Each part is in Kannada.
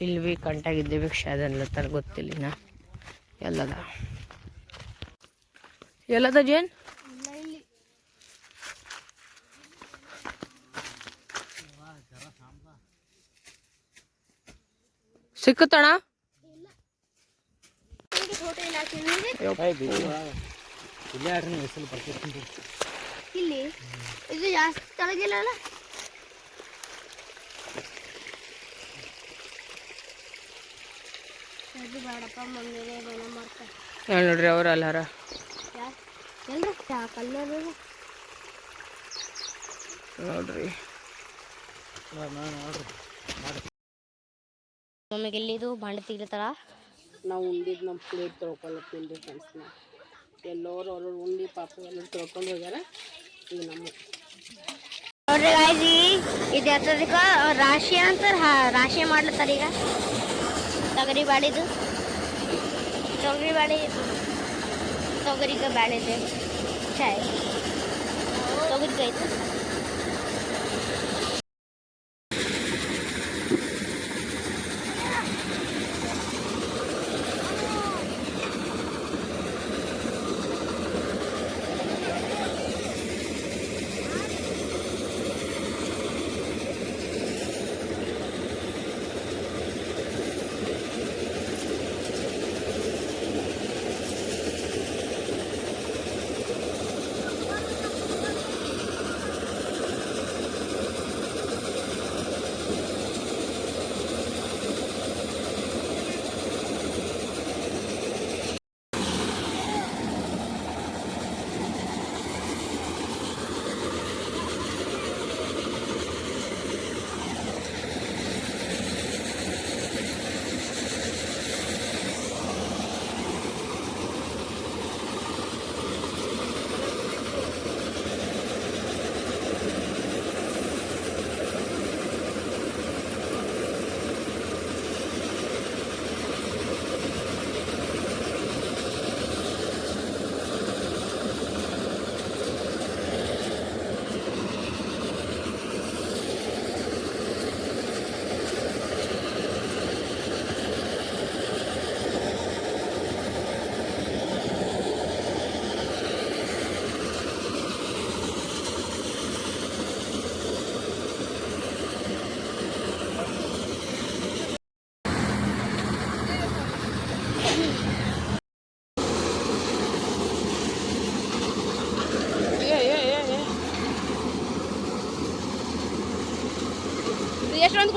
ಇಲ್ಲಿ ಭೀ ಕಂಟಾಗಿದ್ದೆ ಭೀ ತರ ಗೊತ್ತಿಲ್ಲ ನಾ ಎಲ್ಲದ? ಎಲ್ಲದ ಜೇನ್? ಸಿಕ್ಕತ್ತಣ ಇಲ್ಲೇ. ಇದು ಜಾಸ್ತಿ ತೊಳಗಿಲ್ಲಲ್ಲ ಅದು ಬೇಡಪ್ಪ ಮಮ್ಮಿಗೆ ಬೇಡ ಮಾಡ್ತಾರೆ ಹೇಳಿ ನೋಡ್ರಿ ಅವ್ರ ಅಲ್ಲಾರ. ನೋಡ್ರಿ. ಮಮ್ಮಿಗೆ ಎಲ್ಲಿದು? ಬಾಂಡೆ ತೆಗಿತಾರ ನಾವು ಉಂಡಿದ್ದು ನಮ್ಮ ಪ್ಲೇಟ್ ತೊಳ್ಕೊಳ್ಳೋ ತಿಂಡಿ ಫ್ರೆಂಡ್ಸ್ ನಾವು. ಎಲ್ಲರೂ ಅವ್ರವ್ರು ಉಂಡಿ ಪಾಪ ಎಲ್ಲರೂ ತೊಳ್ಕೊಂಡು ಹೋಗ್ಯಾರ. ಈಗ ನಮ್ಮ ನೋಡ್ರಿ ಗಾಯ್ಸಿ ಇದು ಎತ್ತದಕ್ಕ ರಾಶಿ ಅಂತಾರೆ ರಾಶಿ ಮಾಡ್ಲತ್ತಾರ ಈಗ. ತೊಗರಿ ಬಾಳಿದು ತೊಗರಿ ಬಾಳಿ ತೊಗರಿಗ ಬ್ಯಾಳಿದೆ ಚಾಯ್ ತೊಗರಿಕಾಯಿ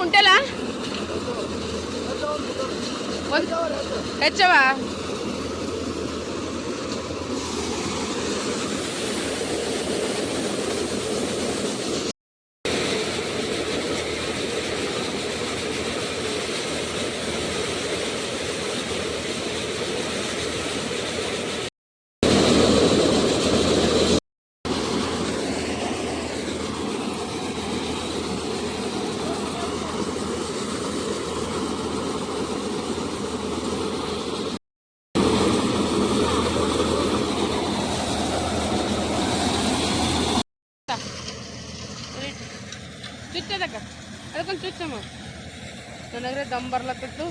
ಐತೆ ಎಷ್ಟೊಂದು ನನಗ್ರೆ ದಮ್ ಬರ್ಲತ್ತಿತ್ತು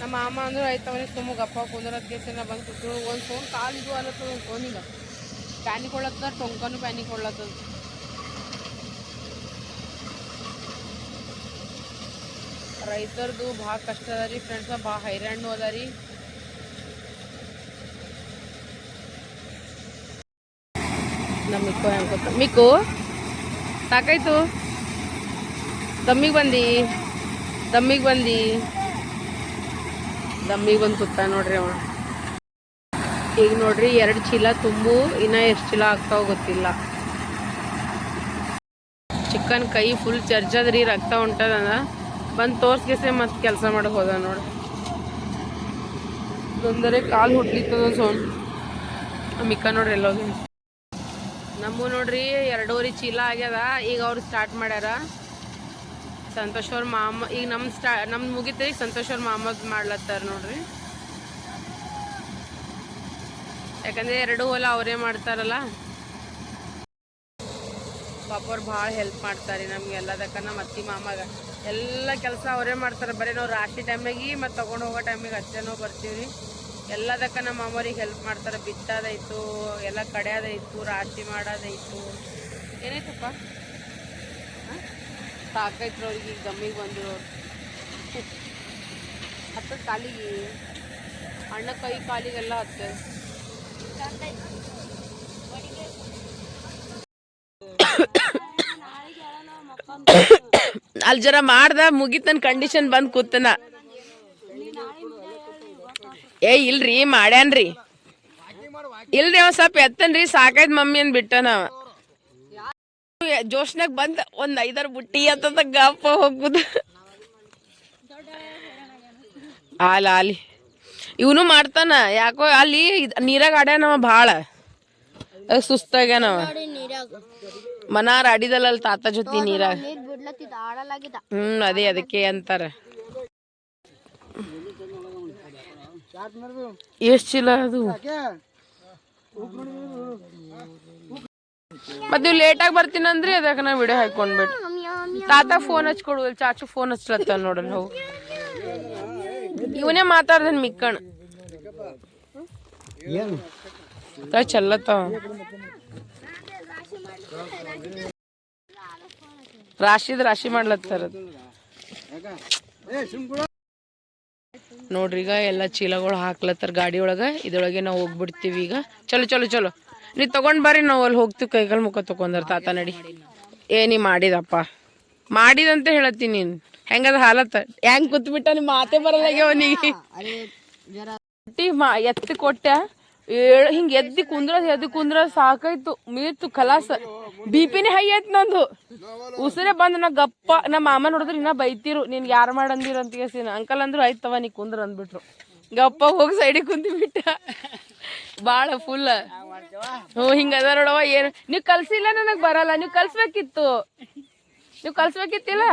ನಮ್ಮ ಮಾಮ ಅಂದ್ರೆ ಆಯ್ತವನಿಗೆ ಸುಮ್ಮ ಸುಮ್ಮನೆ ಅಪ್ಪ ಕೇಸಿನ ಬಂದು ಕೂತು ಒಂದು ಫೋನ್ ಕಾಲು ಇದು ಅಲ್ಲತ್ತದ ಒಂದು ಫೋನಿಗೆ ಪ್ಯಾನಿಕ್ ಕೊಡ್ಲತ್ತದ ಟೊಂಕನು ಪ್ಯಾನಿಕ್ ಕೊಡ್ಲತ್ತದ ರೈತರದು ಭಾಳ ಕಷ್ಟ ಅದ ರೀ ಫ್ರೆಂಡ್ಸ ಭಾಳ ಹೈರಾಣು ಅದ ರೀ. ನಮ್ಮ ಮಿಕ್ಕು ಹೆಂಗೆ ಮಿಕ್ಕು, ಸಾಕಾಯ್ತು. ತಮ್ಮಿಗೆ ಬಂದಿ? ದಮ್ಮಿಗೆ ಬಂದಿ. ದಮ್ಮಿಗೆ ಬಂದು ಸುತ್ತ ನೋಡ್ರಿ ಅವ ಈಗ ನೋಡ್ರಿ ಎರಡು ಚೀಲ ತುಂಬು, ಇನ್ನೂ ಎಷ್ಟು ಚೀಲ ಆಗ್ತಾವ ಗೊತ್ತಿಲ್ಲ. ಚಿಕನ್ ಕೈ ಫುಲ್ ಚರ್ಚದ್ರಿ ರಕ್ತ ಹೊಂಟದ ಬಂದು ತೋರ್ಸ್ಗೆಸೆ ಮತ್ತೆ ಕೆಲಸ ಮಾಡಕ್ಕೆ ಹೋದ ನೋಡಿ. ತೊಂದರೆ ಕಾಲು ಹುಟ್ಲಿತ್ತದ ಸೋನ್ ಮಿಕ್ಕ ನೋಡ್ರಿ ಎಲ್ಲೋಗಿ. ನಮ್ಮ ನೋಡ್ರಿ ಎರಡೂವರೆ ಚೀಲ ಆಗ್ಯದ, ಈಗ ಅವ್ರು ಸ್ಟಾರ್ಟ್ ಮಾಡ್ಯಾರ. ಸಂತೋಷ್ ಅವ್ರ ಮಾಮ, ಈಗ ನಮ್ಮ ಸ್ಟಾ ನಮ್ದು ಮುಗಿತ್ರಿ ಈಗ ಸಂತೋಷ್ ಅವ್ರ ಮಾಮದ್ ಮಾಡ್ಲತ್ತಾರ ನೋಡ್ರಿ. ಯಾಕಂದ್ರೆ ಎರಡು ಹೊಲ ಅವರೇ ಮಾಡ್ತಾರಲ್ಲ. ಪಾಪ ಅವ್ರು ಭಾಳ ಹೆಲ್ಪ್ ಮಾಡ್ತಾರೆ ನಮ್ಗೆ ಎಲ್ಲದಕ್ಕ ನಮ್ಮ ಅತ್ತಿ ಮಾಮಾಗ. ಎಲ್ಲ ಕೆಲಸ ಅವರೇ ಮಾಡ್ತಾರೆ. ಬರೀ ನಾವು ರಾಶಿ ಟೈಮಿಗೆ ಮತ್ತು ತೊಗೊಂಡು ಹೋಗೋ ಟೈಮಿಗೆ ಅಷ್ಟೇ ನಾವು ಬರ್ತೀವಿ ಎಲ್ಲದಕ್ಕ ನಮ್ಮ ಮಾಮವ್ರಿಗೆ ಹೆಲ್ಪ್ ಮಾಡ್ತಾರೆ. ಬಿತ್ತೋದಾಯ್ತು ಎಲ್ಲ ಕಡಿಯೋದಾಯ್ತು ರಾಶಿ ಮಾಡೋದಾಯ್ತು ಏನಾಯ್ತಪ್ಪ? ಹಾಂ ಸಾಕಾಯ್ತು ಅವ್ರಿಗೆ ಈಗ ದಮ್ಮಿಗೆ ಬಂದರು ಹತ್ತ ಕಾಲಿಗೆ. ಅಣ್ಣ ಕೈ ಕಾಲಿಗೆಲ್ಲ ಹತ್ತ. ಅಲ್ಲಿ ಜರ ಮಾಡ್ದ, ಮುಗಿತ್ ನನ್ನ ಕಂಡೀಷನ್ ಬಂದು ಕೂತನ. ಏ, ಇಲ್ರಿ, ಮಾಡ್ಯಾನ್ರಿ. ಇಲ್ರಿ ಅವ ಸ್ವಲ್ಪ ಎತ್ತನ್ರಿ, ಸಾಕಾಯ್ತು ಮಮ್ಮಿ ಅಂದ್ ಬಿಟ್ಟ ನಾವ. ಜೋಶ್ನಾಗ ಬಂದ ಒಂದ್ ಐದಾರು ಬುಟ್ಟಿ ಅಂತ ಗಪ್ಪ ಹೋಗುದು ಆಲ ಆಲಿ ಇವನು ಮಾಡ್ತಾನ, ಯಾಕೋ ಅಲ್ಲಿ ನೀರಾಗ ಆಡ್ಯಾನವ ಭಾಳ. ಸುಸ್ತಾಗ್ಯಾನವ ಮನಾರ ಆಡಿದಲ್ಲ ತಾತ ಜೊತೆ ನೀರಾಗ. ಹ್ಮ್, ಅದೇ ಅದಕ್ಕೆ ಅಂತಾರ. ಎಷ್ಟ್ ಚೀಲ ಅದು? ಮತ್ ನೀವು ಲೇಟಾಗಿ ಬರ್ತೀನಿ ಅಂದ್ರಿ ಅದಕ್ಕೆ ನಾ ವಿಡಿಯೋ ಹಾಕೊಂಡ್ಬಿಟ್ಟು ತಾತ ಫೋನ್ ಹಚ್ಕೊಡು ಚಾಚು ಫೋನ್ ಹಚ್ಲತ್ತ ನೋಡಲ್, ಹೋಗು. ಇವನೇ ಮಾತಾಡ್ದನ್ ಮಿಕ್ಕಣ. ಚಲ್ಲತ್ತ ರಾಶಿದ್ ರಾಶಿ ಮಾಡ್ಲತ್ತಾರ. ನೋಡ್ರಿ ಈಗ ಎಲ್ಲ ಚೀಲಗಳು ಹಾಕ್ಲತ್ತಾರ ಗಾಡಿ ಒಳಗ, ಇದ್ರೊಳಗೆ ನಾವು ಹೋಗ್ಬಿಡ್ತೀವಿ ಈಗ. ಚಲೋ ಚಲೋ ಚಲೋ. ನೀ ತಗೊಂಡ್ ಬರ್ರಿ ನಾವು ಅಲ್ಲಿ ಹೋಗ್ತೀವಿ ಕೈಗಳ ಮುಖ ತಗೊಂಡ್ರ ತಾತ ನಡಿ. ಏನಿ ಮಾಡಿದಪ್ಪ. ಮಾಡಿದಂತ ಹೇಳತ್ತೀನಿ ನೀನ್. ಹೆಂಗದ ಹಾಲತ್ತ? ಹೆಂಗ್ ಕೂತ್ಬಿಟ್ಟ ನಿಮ್ ಮಾತೆ ಬರಲಾಗೆ ಅವನಿಗೆ ಎತ್ತಿ ಕೊಟ್ಟ. ಏಳು ಹಿಂಗ್ ಎದ್ದಿ ಕುಂದ್ರ ಎದ್ದಿ ಕುಂದ್ರ ಸಾಕಾಯ್ತು. ಮೀರ್ತು ಕಲಾಸ. ಬಿ ಪಿನೇ ಹೈ ಆಯ್ತು ನಂದು. ಉಸಿರೆ ಬಂದ್ ನಾ ಗಪ್ಪ ನಮ್ಮ ಮಾಮ ನೋಡಿದ್ರೆ ಇನ್ನ ಬೈತಿರು. ನೀನ್ ಯಾರು ಮಾಡಂದಿರಂತ ಕೇಸಿನ ಅಂಕಲ್ ಅಂದ್ರು ಆಯ್ತವ ನೀ ಕುಂದ್ರ ಅಂದ್ಬಿಟ್ರು. ಗಪ್ಪ ಹೋಗಿ ಸೈಡಿಗೆ ಕುಂತಿ ಬಿಟ್ಟ ಬಾಳ ಫುಲ್ ಹ್ಞೂ, ಹಿಂಗ ನೋಡವ ಏನು ನೀವು ಕಲ್ಸಿಲ್ಲ ನನಗೆ ಬರಲ್ಲ, ನೀವ್ ಕಲ್ಸ್ಬೇಕಿತ್ತು. ನೀವ್ ಕಲ್ಸ್ಬೇಕಿತ್ತಿಲ್ಲ?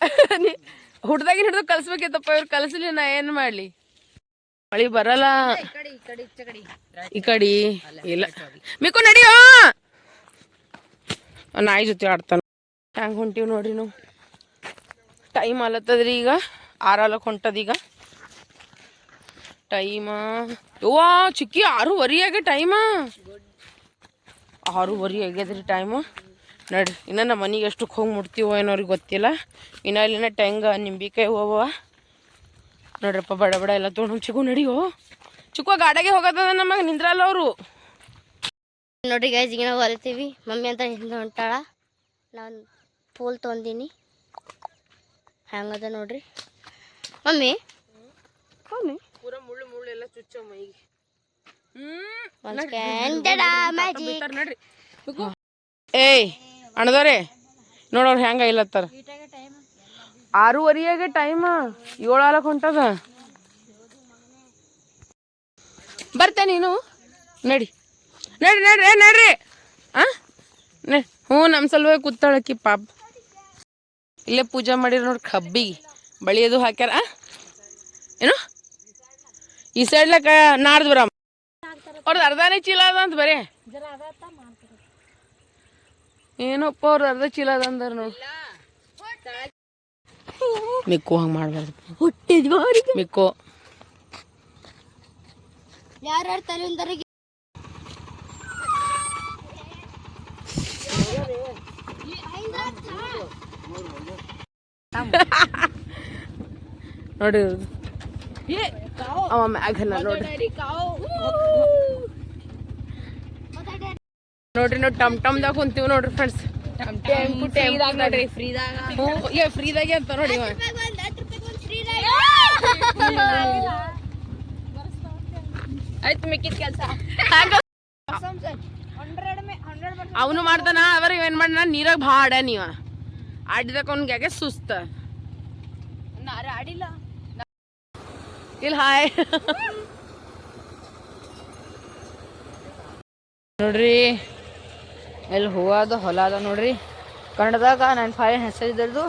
ಹುಡ್ದಾಗಿನ ಹಿಡ್ದು ಕಲ್ಸ್ಬೇಕಿತ್ತಪ್ಪ, ಇವ್ರು ಕಲ್ಸಲಿ ನಾ ಏನ್ ಮಾಡ್ಲಿ? ಮಳಿ ಬರಲ್ಲ. ಈ ಕಡಿ, ಇಲ್ಲ. ಮಿಕ್ಕು, ನಡಿಯೋ! ನಾಯಿ ಜೊತೆ ಆಡ್ತಾನ. ಹ್ಯಾಂಗ ಹೊಂಟಿವ್ ನೋಡ್ರಿ ನಾವು? ಟೈಮ್ ಅಲತ್ತದ್ರಿ ಈಗ ಆರಲಕ್ ಹೊಂಟದ ಈಗ ಟೈಮ. ಯವ್ವಾ ಚಿಕ್ಕಿ ಆರೂವರೆ ಆಗ್ಯ ಟೈಮ. ಆರೂವರೆ ಆಗ್ಯದ್ರಿ ಟೈಮ್. ನಡ್ರಿ ಇನ್ನು ನಮ್ಮ ಮನೆಗೆ ಎಷ್ಟಕ್ಕೆ ಹೋಗಿ ಮುಟ್ತೀವೋ ಏನೋ ಅವ್ರಿಗೆ ಗೊತ್ತಿಲ್ಲ. ಇನ್ನ ಇಲ್ಲಿನ ಟೆಂಗ ನಿಂಬಿಕಾಯಿ ಹೋಗವ ನೋಡ್ರಪ್ಪ ಬಡ ಬಡ ಎಲ್ಲ ತೊಗೊಂಡು ಚಿಕ್ಕು ನಡಿಯೋ. ಚಿಕ್ಕ ಗಾಡಿಗೆ ಹೋಗೋದ ನಮಗೆ ನಿಂದ್ರಲ್ಲ ಅವರು. ನೋಡ್ರಿ ಗೈಸ್ ಈಗ ನಾವು ಹೊಲಿತೀವಿ. ಮಮ್ಮಿ ಅಂತ ಹಿಂದೆ ಹೊಂಟಾಳ. ನಾನು ಪೂಲ್ ತೊಂದಿನಿ. ಹ್ಯಾಂಗದ ನೋಡ್ರಿ. ಮಮ್ಮಿ? ಮಮ್ಮಿ? ಚುಚ್ಚೋ ಮೈಗೆ ನಡ್ರಿ ಏಯ್ ಅಣ್ಣದವ್ರೆ ನೋಡೋರು ಹೆಂಗ ಇಲ್ಲತ್ತಾರ. ಆರೂವರೆಯಾಗ ಟೈಮ್ ಏಳಾಲಕ್ ಹೊಂಟದ. ಬರ್ತೆ ನೀನು ನಡಿ. ನಡಿ ನಡ್ರಿ ನಡ್ರಿ. ಆ? ಹ್ಞೂ ನಮ್ಮ ಸಲುವಾಗಿ ಕೂತಾಳಕ್ಕಿ ಪಾಪ. ಇಲ್ಲೇ ಪೂಜೆ ಮಾಡಿರ ನೋಡಿ ಕಬ್ಬಿಗೆ ಬಳಿ ಅದು ಹಾಕ್ಯಾರ ಆ? ಏನು? ಈ ಸೈಡ್ಲಕ್ಕ ನಾಡ್ದು ಬರಮ್ಮ ಅವ್ರದ್ದು ಅರ್ಧನೇ ಚೀಲ ಅದ ಅಂತ ಬರೀ. ಏನಪ್ಪ ಅವ್ರದ್ದು ಅರ್ಧ ಚೀಲ ಅದ ಅಂದ್ರ ನೋಡಿ. ಮಿಕ್ಕು ಹಂಗೆ ಮಾಡಬಾರ್ದು. ಅವ್ರಿಗೆ ಮಿಕ್ಕು. ಯಾರ್ಯಾರು ತಲೆ ನೋಡಿ. ಅವ ಮ್ಯಾಘನ ನೋಡ್ರಿ ನೋಡ್ರಿ ನಾವು ಟಮ್ ಟಮ್ದಾಗ ಕುಂತೀವಿ ನೋಡ್ರಿ ಫ್ರೆಂಡ್ಸ್ ನೋಡ್ರಿ ಫ್ರೀದಾಗ. ಫ್ರೀದಾಗೆ ಅಂತ ನೋಡಿ ಆಯ್ತು ಮಿಕ್ಕಿದ ಕೆಲಸ. ಅವನು ಮಾಡ್ತಾನ ಅವ್ರಿಗೆ ಏನ್ ಮಾಡ್ನ ನೀರಾಗ ಭಾಳ ಆಡ ನೀವ ಆಡಿದಕ್ಕೆ ಅವ್ನಿಗೆ ಯಾಕೆ ಸುಸ್ತ. ಇಲ್ಲ ಹಾಯ್ ನೋಡ್ರಿ ಇಲ್ಲಿ ಹೂವ ಅದ ಹೊಲ ಅದ ನೋಡ್ರಿ. ಕನ್ನಡದಾಗ ನನ್ನ ಫಾರಿನ್ ಹೆಸರು ಇದ್ರದ್ದು.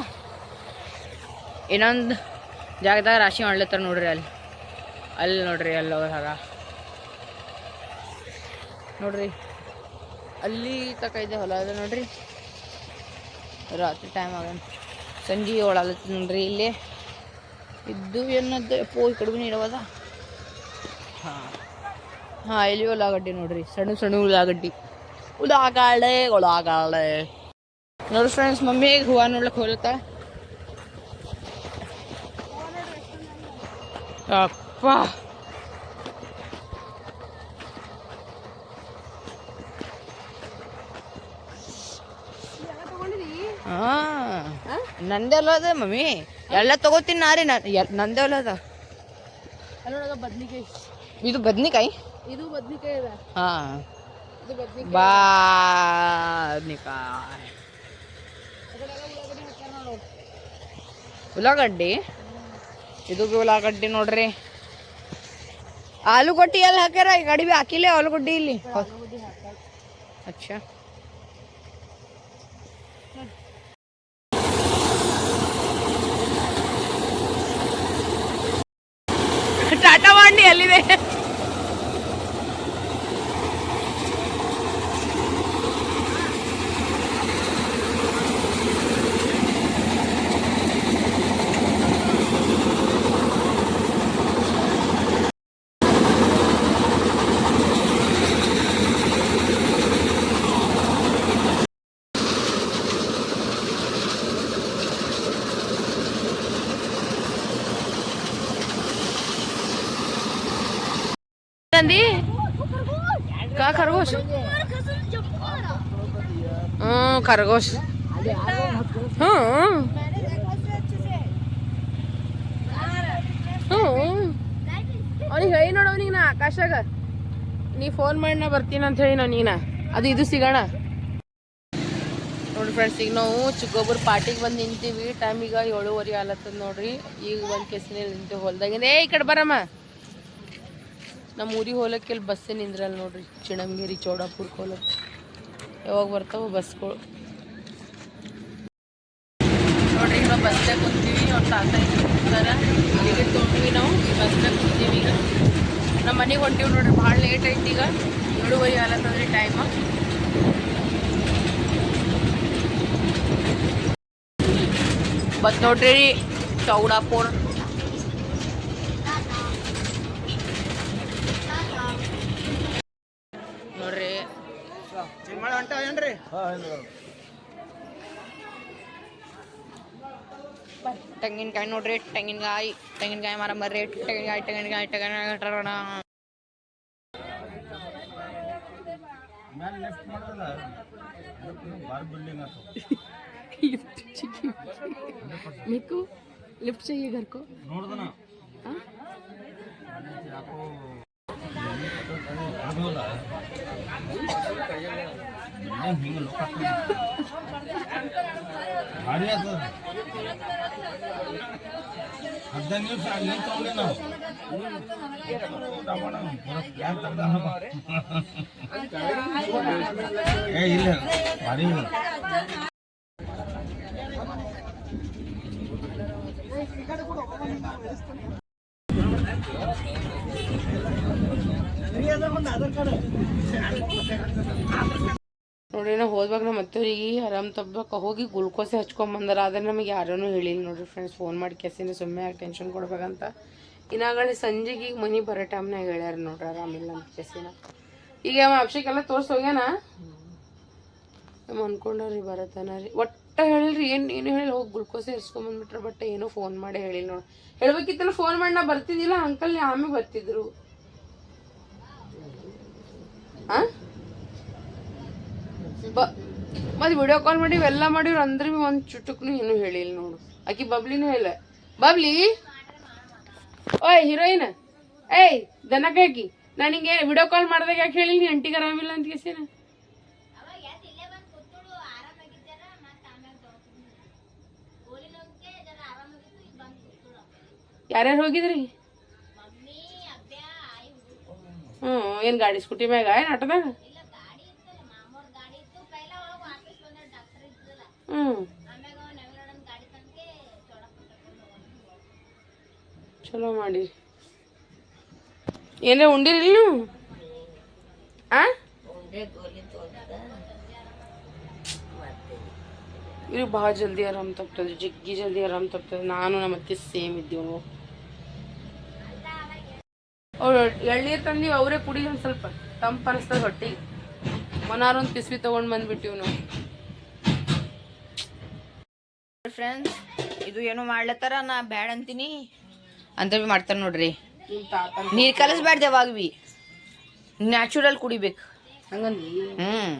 ಇನ್ನೊಂದು ಜಾಗದಾಗ ರಾಶಿ ಮಾಡ್ಲತ್ತಾರ ನೋಡ್ರಿ ಅಲ್ಲಿ. ಅಲ್ಲಿ ನೋಡ್ರಿ, ಅಲ್ಲಿ ಹರ ನೋಡ್ರಿ, ಅಲ್ಲಿ ತಕ ಇದೆ ಹೊಲ ಅದ ನೋಡ್ರಿ. ರಾತ್ರಿ ಟೈಮ್ ಆಗ ಸಂಜೆ ಒಳಾಲತ್ತ ನೋಡ್ರಿ ಇಲ್ಲಿ. ಇದ್ದು ಏನದ್ದು ಪೋ ಈ ಕಡೆ ನೀಡವದ? ಹಾಂ ಹಾಂ ಇಲ್ಲಿ ಉಳ್ಳಾಗಡ್ಡಿ ನೋಡ್ರಿ. ಸಣ್ಣ ಸಣ್ಣ ಉಳ್ಳಾಗಡ್ಡಿ. ಉಳ್ಳಾಗಡ್ಡೆ ಉಳ್ಳಾಗಡ್ಡೆ ನೋಡ್ರಿ ಫ್ರೆಂಡ್ಸ್ ಮಮ್ಮಿ ಹೂವು ನೋಡ್ಲಿಕ್ಕೆ ಹೋಲತ್ತ ಅಪ್ಪ. ಹಾಂ ನಂದೇ ಹೊಲ ಅದ ಮಮ್ಮಿ? ಎಲ್ಲ ತಗೋತೀನಿ ನಾ ರೀ ನಾನು ನಂದೇ ಹೊಲ ಅದ. ಅಲ್ಲೊಳಗ ಬದ್ನಿಕಾಯಿ. ಇದು ಬದ್ನಿಕಾಯಿ? ಇದು ಬದ್ನಿಕಾಯಿ ಅದ. ಹಾ. ಇದು ಬದ್ನಿಕಾಯಿ. ಬಾದ್ನಿಕಾಯಿ. ಉಳ್ಳಾಗಡ್ಡಿ ಇದು ಬಿ ಉಳ್ಳಾಗಡ್ಡಿ? ನೋಡ್ರಿ. ಆಲೂಗಡ್ಡಿ ಎಲ್ಲಿ ಹಾಕ್ಯಾರ ಈ ಗಾಡಿ ಭೀ ಹಾಕಿಲ್ಲ ಆಲೂಗಡ್ಡಿ ಇಲ್ಲಿ. ಅಚ್ಚಾ. ಟಾಟಾ ಮಾಡಿ ಖರ್ಗೋಶ ಹ್ಞೂ ಖರ್ಗೋಶ ಹ್ಞೂ ಹ್ಞೂ ಅವ್ನಿಗೆ ಐ ನೋಡು ಅವನಿಗೆ ನಾ ಆಕಾಶಾಗ ನೀ ಫೋನ್ ಮಾಡಿ, ನಾ ಬರ್ತೀನಿ ಅಂತ ಹೇಳಿ ನಾ. ನೀನ ಅದು ಇದು ಸಿಗೋಣ. ನೋಡಿ ಫ್ರೆಂಡ್ಸ್ ಈಗ ನಾವು ಚಿಕ್ಕೊಬ್ಬರು ಪಾರ್ಟಿಗೆ ಬಂದು ನಿಂತೀವಿ. ಟೈಮ್ ಈಗ ಏಳುವರೆ ಆಲತ್ತದ ನೋಡ್ರಿ. ಈಗ ಒಂದು ಕೆಸಿನಲ್ಲಿ ನಿಂತೀವಿ ಹೊಲ್ದಾಗಿಂದ ಏ, ಈ ಕಡೆ ಬರಮ್ಮ. ನಮ್ಮ ಊರಿಗೆ ಹೋಲಕ್ಕೆ ಇಲ್ಲಿ ಬಸ್ಸೇ ನಿಂದ್ರಲ್ಲ ನೋಡ್ರಿ. ಚಿಣಂಗೇರಿ ಚೌಡಾಪುರಕ್ಕೆ ಹೋಲಕ್ಕೆ ಯಾವಾಗ ಬರ್ತಾವ ಬಸ್ಗಳು ನೋಡ್ರಿ ಈಗ ಬಸ್ನಾಗ ಕುಂತೀವಿ. ಅವ್ರ ತಾತ ಇರ್ತಾರ ಈಗ ತೊಗೊಂಡ್ವಿ ನಾವು. ಬಸ್ನಾಗ ಕುಂತೀವಿ ಈಗ. ನಮ್ಮ ಮನೆಗೆ ಹೊಂಟೀವಿ ನೋಡ್ರಿ, ಭಾಳ ಲೇಟ್ ಐತಿ ಈಗ. ಏಳುವರೆ ಆಲತ್ತದ್ರಿ ಟೈಮ ಬಸ್ ನೋಡ್ರಿ, ಚೌಡಾಪುರ ನೋಡ್ರಿ ತೆಂಗಿನಕಾಯಿ ನೋಡ್ರಿ ತೆಂಗಿನಕಾಯಿ ತೆಂಗಿನಕಾಯಿ ಮರ ಬರ್ರಿ ತೆಂಗಿನಕಾಯಿ ತೆಂಗಿನಕಾಯಿ ತೆಂಗಿನಕಾಯಿ ತರೋಣ लिफ्ट चाहिए मेरे को लिफ्ट चाहिए ಏ ಇಲ್ಲ ಭಾರಿ ಇಲ್ಲ. ನೋಡ್ರಿ, ನಾವು ಹೋದ್ವಾಗ ನಮ್ಮ ಅತ್ತೆಯವ್ರಿಗೆ ಆರಾಮ್ ತಬ್ಬಕ್ಕೆ ಹೋಗಿ ಗ್ಲುಕೋಸೆ ಹಚ್ಕೊಂಬಂದಾರ ಆದ್ರೆ ನಮಗೆ ಯಾರೂ ಹೇಳಿಲ್ಲ ನೋಡ್ರಿ ಫ್ರೆಂಡ್ಸ್ ಫೋನ್ ಮಾಡಿ ಕೆಸಿನ ಸುಮ್ಮನೆ ಟೆನ್ಷನ್ ಕೊಡ್ಬೇಕಂತ. ಇನ್ನಾಗಲೇ ಸಂಜೆಗೆ ಈಗ ಮನೆ ಬರೋ ಟೈಮ್ನಾಗ ಹೇಳ್ಯಾರ ನೋಡ್ರಿ, ಆರಾಮಿಲ್ಲ ಅಂತ ಕೆಸಿನ ಈಗ ಅವ ಅಭಿಷೇಕೆಲ್ಲ ತೋರ್ಸಿ ಹೋಗ್ಯಾನ? ನಮ್ಮ ಅನ್ಕೊಂಡವ್ರಿ ಬರತನ ರೀ. ಒಟ್ಟ ಹೇಳಿಲ್ರಿ, ಏನು ಏನು ಹೇಳಿ ಹೋಗಿ ಗ್ಲುಕೋಸೆ ಇರ್ಸ್ಕೊಂಬಂದ್ಬಿಟ್ರೆ ಬಟ್ ಏನೋ ಫೋನ್ ಮಾಡಿ ಹೇಳಿಲ್ಲ ನೋಡಿ. ಹೇಳ್ಬೇಕಿತ್ತಲ್ಲ ಫೋನ್ ಮಾಡಿ, ನಾ ಬರ್ತಿದ್ದಿಲ್ಲ ಅಂಕಲ್ ಆಮೇಲೆ ಬರ್ತಿದ್ರು. ಹಾಂ ಬ, ಮತ್ತೆ ವಿಡಿಯೋ ಕಾಲ್ ಮಾಡಿ ಇವೆಲ್ಲ ಮಾಡಿವ್ರು ಅಂದ್ರೆ ಭೀ ಒಂದು ಚುಟುಕ್ನು ಏನು ಹೇಳಿಲ್ಲ ನೋಡು. ಆಕಿ ಬಬ್ಲಿನೂ ಇಲ್ಲ. ಬಬ್ಲಿ? ಓಯ್ ಹೀರೋಯಿನ್ ಏಯ್ ದನ ಕಾಕಿ ನಾನು ಹಿಂಗೆ ವಿಡಿಯೋ ಕಾಲ್ ಮಾಡ್ದಾಗ ಯಾಕೆ ಹೇಳಿ ನೀ ಅಂಟಿಗೆ ಆರಾಮಿಲ್ಲ ಅಂತ ಕೇಸಿನ? ಯಾರ್ಯಾರು ಹೋಗಿದ್ರಿ? ಹ್ಞೂ ಏನು ಗಾಡಿ ಸ್ಕೂಟಿ ಮ್ಯಾಗ, ಏನು ಆಟೋದಾಗ? ಮಾಡಿ. ಏನ್ರ ಉಂಡಿರಿ ನೀವು ಆ? ಇವ್ರಿಗೆ ಭಾಳ ಜಲ್ದಿ ಆರಾಮ್ ತಪ್ತದೆ, ಜಿಗ್ಗಿ ಜಲ್ದಿ ಆರಾಮ್ ತಪ್ತದೆ. ನಾನು ನಮ್ಮ ಅತ್ತೆ ಸೇಮ್ ಇದ್ದೀವಿ. ಅವ್ರ ಎಳ್ನೀರು ತಂದು ಅವರೇ ಕುಡಿ ಒಂದು ಸ್ವಲ್ಪ. ತಂಪು ಅನಿಸ್ತದೆ ಹೊಟ್ಟಿ. ಮನಾರು ಒಂದು ಪಿಸ್ವಿ ತೊಗೊಂಡು ಬಂದ್ಬಿಟ್ಟಿವಿ ನಾವು. ಫ್ರೆಂಡ್ಸ್ ಇದು ಏನೋ ಮಾಡ್ಲತ್ತಾರ? ನಾ ಬ್ಯಾಡ ಅಂತೀನಿ. ಅಂತ ಮಾಡ್ತಾರೆ ಮಾಡ್ತಾರ ನೋಡ್ರಿ. ನೀರು ತಾತ ನೀರ್ ಕಲಿಸ್ಬ್ಯಾಡ್ದು ಯಾವಾಗ ಭೀ ನ್ಯಾಚುರಲ್ ಕುಡಿಬೇಕು. ಹಂಗಂದ್ರಿ? ಹ್ಮ್.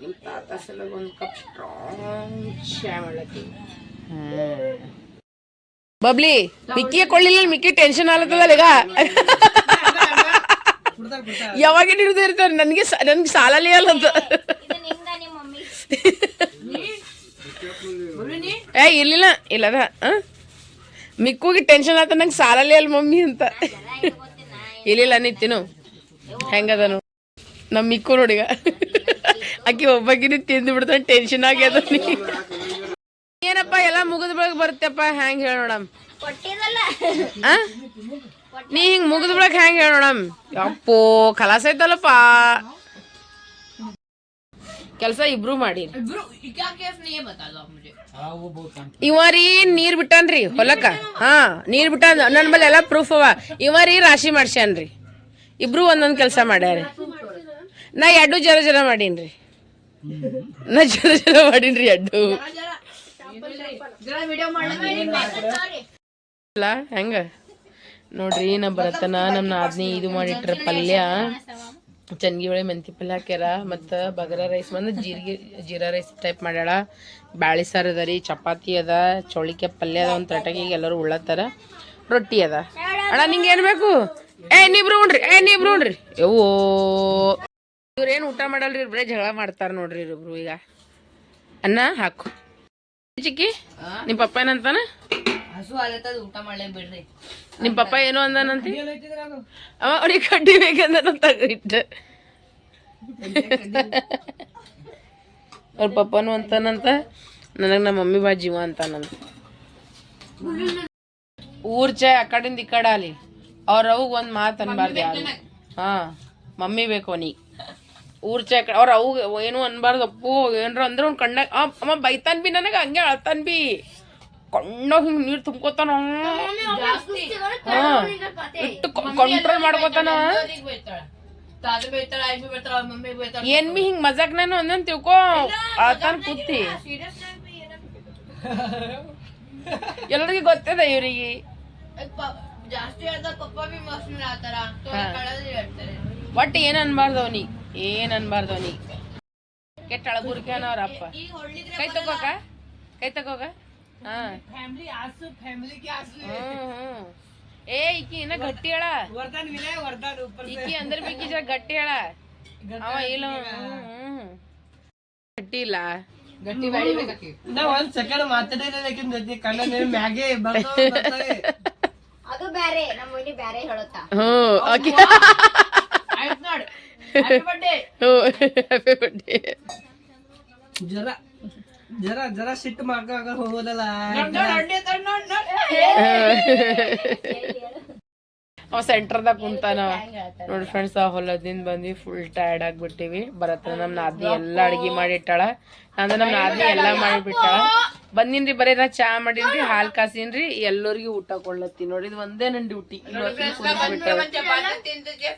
ನಿಮ್ಮ ತಾತ ಒಂದು ಕಪ್ ಸ್ಟ್ರಾಂಗ್ ಚಾ ಬಬ್ಲಿ ಮಿಕ್ಕಿಗೆ ಕೊಳ್ಳಿಲ್ಲ ಮಿಕ್ಕಿ ಟೆನ್ಷನ್ ಆಗ್ಲತ್ತದಲ್ಲ ಈಗ. ಯಾವಾಗ ಹಿಡಿದು ಇರ್ತಾರೆ ನನಗೆ ನನ್ಗೆ ಸಾಲ ಅಂತ ಏ ಇರ್ಲಿಲ್ಲ ಇಲ್ಲದ ಆ? ಮಿಕ್ಕುಗೆ ಟೆನ್ಷನ್ ಆತ ನಂಗೆ ಸಾಲಲ್ಲಿ ಅಲ್ಲಿ ಮಮ್ಮಿ ಅಂತ. ಇಲ್ಲಿಲ್ಲ ನಿತ್ತಿನು ಹೆಂಗದನು? ನಮ್ಮ ಮಿಕ್ಕು ನೋಡಿಗ ಅಕ್ಕಿ ಒಬ್ಬಾಕಿನ ತಿಂದು ಬಿಡ್ತಾನೆ ಟೆನ್ಷನ್ ಆಗ್ಯದ ನೀ. ಏನಪ್ಪ ಎಲ್ಲ ಮುಗಿದ ಬೆಳಗ್ಗೆ ಬರುತ್ತಪ್ಪ? ಹೆಂಗೆ ಹೇಳ ನೋಡಮ್. ಆ? ನೀ ಹಿಂಗ್ ಮುಗಿದ ಬಳಗ ಹೆಂಗ್ ಹೇಳ ನೋಡಮ್? ಅಪ್ಪೋ ಕಲಾಸ ಐತಲ್ಲಪ್ಪ ಕೆಲಸ ಇಬ್ರು ಮಾಡಿ. ಇವ ರೀ ನೀರ್ ಬಿಟ್ಟನ್ರಿ ಹೊಲಕ್ಕ? ಹಾ, ನೀರ್ ಬಿಟ್ಟ ನನ್ನ ಬಲ್ಲಿ ಎಲ್ಲಾ ಪ್ರೂಫ್ ಅವ. ಇವ ರೀ ರಾಶಿ ಮಾಡ್ಸ್ಯಾನ್ರಿ. ಇಬ್ರು ಒಂದೊಂದ್ ಕೆಲಸ ಮಾಡ್ಯಾರ. ನಾ ಎಡ್ಡು ಜರ ಜರ ಮಾಡೀನ್ರಿ. ನಾ ಜರ ಜರ ಮಾಡೀನ್ರಿ ಎಡ್ಡು. ಹೆಂಗ? ನೋಡ್ರಿ ನಮ್ಮ ಬರತನ ನಮ್ಮ ನಾದ್ನಿ ಇದು ಮಾಡಿಟ್ರ ಪಲ್ಯ. ಚನ್ಗಿ ಒಳಗೆ ಮೆಂತಿ ಪಲ್ಯ ಹಾಕ್ಯಾರ. ಮತ್ತು ಬಗರ ರೈಸ್ ಬಂದು ಜೀರಿಗೆ ಜೀರಾ ರೈಸ್ ಟೈಪ್ ಮಾಡ್ಯಾಳ. ಬ್ಯಾಳಿ ಸಾರು ಅದ ರೀ ಚಪಾತಿ ಅದ ಚೌಳಿಕೆ ಪಲ್ಯ ಅದ ಒಂದು ತಟಕಿಗೆ ಎಲ್ಲರೂ ಉಳ್ಳತ್ತಾರ ರೊಟ್ಟಿ ಅದ. ಅಣ್ಣ ನಿಂಗೆ ಏನು ಬೇಕು? ಏ ನೀಬ್ರು ಉಣ್ರಿ ಏ ನೀಬ್ರು ಉಣ್ರಿ. ಯವೋ ಇವ್ರೇನು ಊಟ ಮಾಡಲ್ರಿ? ಇಬ್ರೇ ಜಗಳ ಮಾಡ್ತಾರೆ ನೋಡ್ರಿ ಇವರು ಈಗ. ಅನ್ನ ಹಾಕು. ಚಿಕ್ಕಿ ನಿಮ್ಮ ಪಪ್ಪ ಏನಂತಾನ ಹಸು ಆಲತ್ತದ ಊಟ ಮಾಡಲೇ ಬಿಡ್ರಿ. ನಿಮ್ಮ ಪಪ್ಪ ಏನು ಅಂದಾನಂತ? ಅವ ಅವ್ರಿಗೆ ಕಡ್ಡಿ ಬೇಕಂದ ಇಟ್ಟ. ಅವ್ರ ಪಪ್ಪನು ಅಂತಾನಂತ ನನಗೆ ನಮ್ಮ ಮಮ್ಮಿ ಬಾ ಜೀವ ಅಂತಾನಂತ. ಊರ್ ಚೆ ಆ ಕಡೆಯಿಂದ ಈ ಕಡೆ ಅಲ್ಲಿ. ಅವ್ರ ಅವಾಗ ಒಂದು ಮಾತು ಅನ್ಬಾರ್ದು ಯಾರು. ಹಾಂ ಮಮ್ಮಿ ಬೇಕು ಅವನಿಗೆ. ಊರ್ ಚೆ ಅವ್ರ ಅವು ಏನು ಅನ್ಬಾರ್ದು ಅಪ್ಪು ಏನ್ರ ಅಂದ್ರೆ ಅವ್ನು ಕಣ್ಣಾಗ ಅಮ್ಮ ಬೈತಾನ್ ಬಿ ನನಗೆ ಹಂಗೆ ಅಳ್ತಾನ್ ಬಿ. ಕಣ್ಣಾಗ ಹಿಂಗೆ ನೀರು ತುಂಬ್ಕೋತಾನ. ಹಾಂ ಇಟ್ಟು ಕಂಟ್ರೋಲ್ ಮಾಡ್ಕೋತಾನ. ಏನ್ ಬಿ ಹಿಂಗ್ ಮಜಾಕ್ ನಾನು ಒಂದೊಂದ್ ತಿಳ್ಕೊ. ಆತನ್ ಕೂತಿ ಎಲ್ಲರಿಗೂ ಗೊತ್ತದ ಇವ್ರಿಗೆ. ಒಟ್ಟು ಏನ್ ಅನ್ಬಾರ್ದು ಅವನಿಗೆ? ಏನ್ ಅನ್ಬಾರ್ದು ಅವನಿಗೆ? ಕೆಟ್ಟ ಅಳಗುರ್ಕೆ ಅವ್ರ ಅಪ್ಪ ಕೈ ತಗೋಕ? ಕೈ ತಗೋಕ? ಹಾ. ಹ್ಮ್ ಹ್ಮ್. ಏ ಈಕಿ ಇನ್ನ ಗಟ್ಟಿ ಹೇಳ. ಈಕಿ ಅಂದ್ರ ಬಿಕ್ಕಿ ಜರ ಗಟ್ಟಿ ಹೇಳ. ಅವ ಇಲ್ಲ. ಗಟ್ಟಿ ಇಲ್ಲ. ಗಟ್ಟಿ ಬ್ಯಾಳಿ ಬೇಕಾಕಿ ನಾ ಒಂದ್ ಸೆಕೆಂಡ್ ಮಾತಾಡಿದ್ರೆ ಕಣ್ಣ ಮ್ಯಾಗೆ ಬರ್ತಾವ ಬರ್ತಾವೆ ಅದು ಬ್ಯಾರೆ ನಮ್ಮ ಮನೆ ಬ್ಯಾರೆ ಹೇಳುತ್ತಾ ಹ್ಮ್ ಆಕಿ ಆಯ್ತು ನೋಡ್. ಹ್ಯಾಪಿ ಬರ್ಡೇ ಹ್ಯಾಪಿ ಬರ್ಡೇ ಜರ ಜರ ಜರ ಸಿಟ್ಟು ಮಾಡ್ಕೊಂಡ್ ಹೋಗೋದಲ್ಲ ಅವ ಸೆಂಟರ್ದಾಗ ಕುಂತಾನ ನೋಡಿ ಫ್ರೆಂಡ್ಸ್ ಆ ಹೊಲದಿಂದ ಬಂದ್ವಿ ಫುಲ್ ಟಯರ್ಡ್ ಆಗ್ಬಿಟ್ಟಿವಿ ಬರತ್ತ ನಮ್ ನಾದ್ನಿ ಎಲ್ಲ ಅಡ್ಗಿ ಮಾಡಿ ಇಟ್ಟಾಳ ಅಂದ್ರೆ ನಮ್ ನಾದ್ನಿ ಎಲ್ಲ ಮಾಡಿಬಿಟ್ಟಾಳ ಬಂದಿನ್ರಿ ಬರೀ ನಾ ಚಾ ಮಾಡಿನ್ರಿ ಹಾಲ್ ಕಾಸಿನ್ರಿ ಎಲ್ಲರಿಗೂ ಊಟ ಕೊಡ್ಲತ್ತಿ ನೋಡಿ ಇದು ಒಂದೇ ನನ್ ಡ್ಯೂಟಿ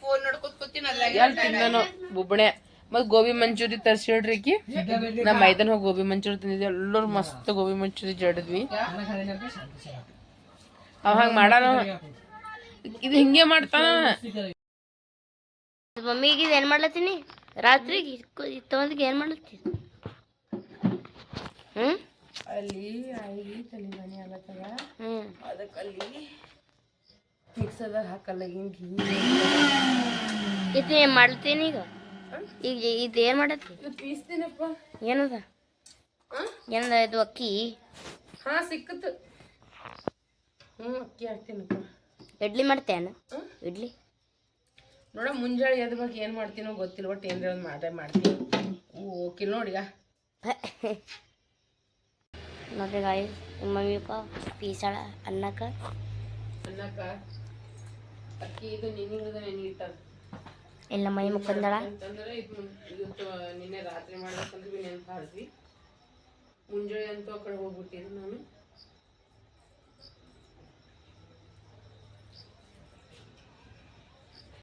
ಫೋನ್ ನೋಡ್ಕೊತ ಕೂತೀನಿ ಅದ್ರಾಗ ಎಲ್ ತಿಂದನು ಬುಬ್ಬಣೆ ಮತ್ ಗೋಬಿ ಮಂಚೂರಿ ತರ್ಸಿಡ್ರಿ ಕಿ ನಾ ಮೈದಾನ ಹೋಗಿ ಗೋಬಿ ಮಂಚೂರಿ ತಿಂದಿದ್ವಿ ಎಲ್ಲರೂ ಮಸ್ತ್ ಗೋಬಿ ಮಂಚೂರಿ ಜಡಿದ್ವಿ. ಅವ ಹಂಗ ಮಾಡಾನ ಇದು ಹಿಂಗೆ ಮಾಡ್ತಾನ ಮಮ್ಮಿಗೆ ಇದು ಏನ್ ಮಾಡ್ಲತ್ತೀನಿ? ರಾತ್ರಿಗೆ ತಗೊಂಡಿಗೆ ಏನ್ ಮಾಡ್ಲತ್ತೀನಿ ಹ್ಮ್? ಅಲ್ಲಿ ಐಗಿ ತಲೆ ಮನೆ ಆಗತ್ತದ. ಹ್ಮ್. ಅದಕ್ಕೆ ಅಲ್ಲಿ ಮಿಕ್ಸರ್ದಾಗ ಹಾಕಲ್ಲ ಹಿಂಗೆ ಇದು ಏನ್ ಮಾಡ್ಲತ್ತೀನಿ ಈಗ? ಈಗ ಇದು ಏನ್ ಮಾಡತ್ತಿ? ಪೀಸ್ತೀನಪ್ಪ. ಏನದ? ಏನದ ಇದು ಅಕ್ಕಿ? ಹಾ ಸಿಕ್ಕತ್ತು ಹ್ಞೂ ಅಕ್ಕಿ ಹಾಕ್ತೀನಪ್ಪ. ಇಡ್ಲಿ ಮಾಡ್ತೇನ? ಇಡ್ಲಿ? ನೋಡ ಮುಂಜಾನೆ ಎದ್ ಬಗ್ಗೆ ಏನು ಮಾಡ್ತೀನೋ ಗೊತ್ತಿಲ್ಲ ಒಟ್ಟು ಏನ್ರ ಒಂದು ಮಾಡೇ ಮಾಡ್ತೀನಿ. ಓಕೆ ನೋಡಿಗ ನೋಡ್ರಿ ಗಾಯ ಮಮ್ಮಿ ಪಪ್ಪ ಪೀಸಳ ಅನ್ನಕ್ಕ. ಅನ್ನಕ್ಕ. ಅಕ್ಕಿ ಇದು ನಿನ್ನಿಂಗದ ನೆನೀತದ ಇಲ್ಲ ಮೈ ಇವತ್ತು ನಿನ್ನೆ ರಾತ್ರಿ ಮಾಡ್ಬೇಕಂದ್ರೆ ನೆನಪು ಹಾರಿದ್ವಿ ಮುಂಜಾನೆ ಅಂತೂ ಆ ಕಡೆ ಹೋಗ್ಬಿಟ್ಟಿದ್ದೆ ನಾನು.